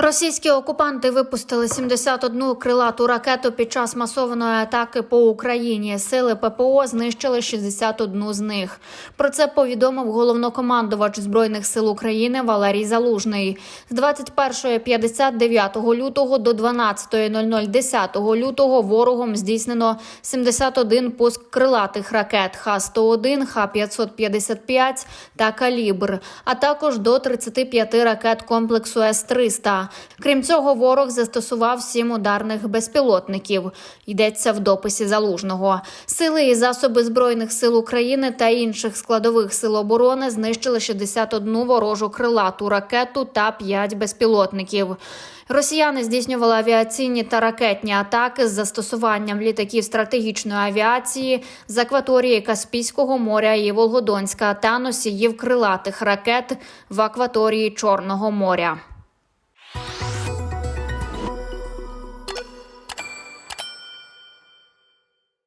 Російські окупанти випустили 71 крилату ракету під час масованої атаки по Україні. Сили ППО знищили 61 з них. Про це повідомив головнокомандувач збройних сил України Валерій Залужний. З 21.59 лютого до 12.00 10 лютого ворогом здійснено 71 пуск крилатих ракет Х-101, Х-555 та «Калібр», а також до 35 ракет комплексу С-300. Крім цього, ворог застосував сім ударних безпілотників. Йдеться в дописі залужного. Сили і засоби збройних сил України та інших складових сил оборони знищили 61 ворожу крилату ракету та 5 безпілотників. Росіяни здійснювали авіаційні та ракетні атаки з застосуванням літаків стратегічної авіації з акваторії Каспійського моря і Волгодонська та носіїв крилатих ракет в акваторії Чорного моря.